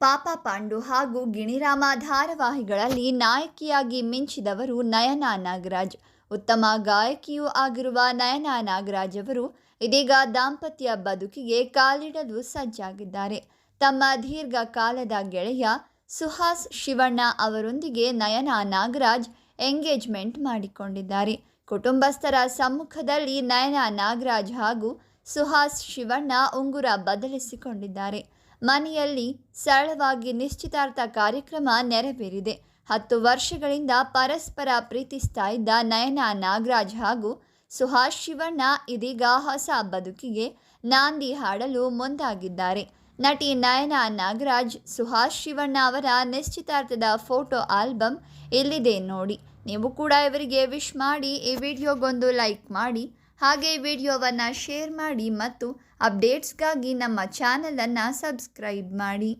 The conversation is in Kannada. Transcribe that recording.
ಪಾಪ ಪಾಂಡು ಹಾಗೂ ಗಿಣಿರಾಮ ಧಾರಾವಾಹಿಗಳಲ್ಲಿ ನಾಯಕಿಯಾಗಿ ಮಿಂಚಿದವರು ನಯನಾ ನಾಗರಾಜ್. ಉತ್ತಮ ಗಾಯಕಿಯೂ ಆಗಿರುವ ನಯನಾ ನಾಗರಾಜ್ ಅವರು ಇದೀಗ ದಾಂಪತ್ಯ ಬದುಕಿಗೆ ಕಾಲಿಡಲು ಸಜ್ಜಾಗಿದ್ದಾರೆ. ತಮ್ಮ ದೀರ್ಘಕಾಲದ ಗೆಳೆಯ ಸುಹಾಸ್ ಶಿವಣ್ಣ ಅವರೊಂದಿಗೆ ನಯನಾ ನಾಗರಾಜ್ ಎಂಗೇಜ್ಮೆಂಟ್ ಮಾಡಿಕೊಂಡಿದ್ದಾರೆ. ಕುಟುಂಬಸ್ಥರ ಸಮ್ಮುಖದಲ್ಲಿ ನಯನಾ ನಾಗರಾಜ್ ಹಾಗೂ ಸುಹಾಸ್ ಶಿವಣ್ಣ ಉಂಗುರ ಬದಲಿಸಿಕೊಂಡಿದ್ದಾರೆ. ಮನೆಯಲ್ಲಿ ಸರಳವಾಗಿ ನಿಶ್ಚಿತಾರ್ಥ ಕಾರ್ಯಕ್ರಮ ನೆರವೇರಿದೆ. ಹತ್ತು ವರ್ಷಗಳಿಂದ ಪರಸ್ಪರ ಪ್ರೀತಿಸ್ತಾ ಇದ್ದ ನಯನ ನಾಗರಾಜ್ ಹಾಗೂ ಸುಹಾಸ್ ಶಿವಣ್ಣ ಇದೀಗ ಹೊಸ ಬದುಕಿಗೆ ನಾಂದಿ ಹಾಡಲು ಮುಂದಾಗಿದ್ದಾರೆ. ನಟಿ ನಯನ ನಾಗರಾಜ್, ಸುಹಾಸ್ ಶಿವಣ್ಣ ಅವರ ನಿಶ್ಚಿತಾರ್ಥದ ಫೋಟೋ ಆಲ್ಬಮ್ ಎಲ್ಲಿದೆ ನೋಡಿ. ನೀವು ಕೂಡ ಇವರಿಗೆ ವಿಶ್ ಮಾಡಿ ಈ ವಿಡಿಯೋಗೊಂದು ಲೈಕ್ ಮಾಡಿ. ಹಾಗೆ ವಿಡಿಯೋವನ್ನು ಶೇರ್ ಮಾಡಿ ಮತ್ತು ಅಪ್ಡೇಟ್ಸ್ಗಾಗಿ ನಮ್ಮ ಚಾನಲನ್ನು ಸಬ್ಸ್ಕ್ರೈಬ್ ಮಾಡಿ.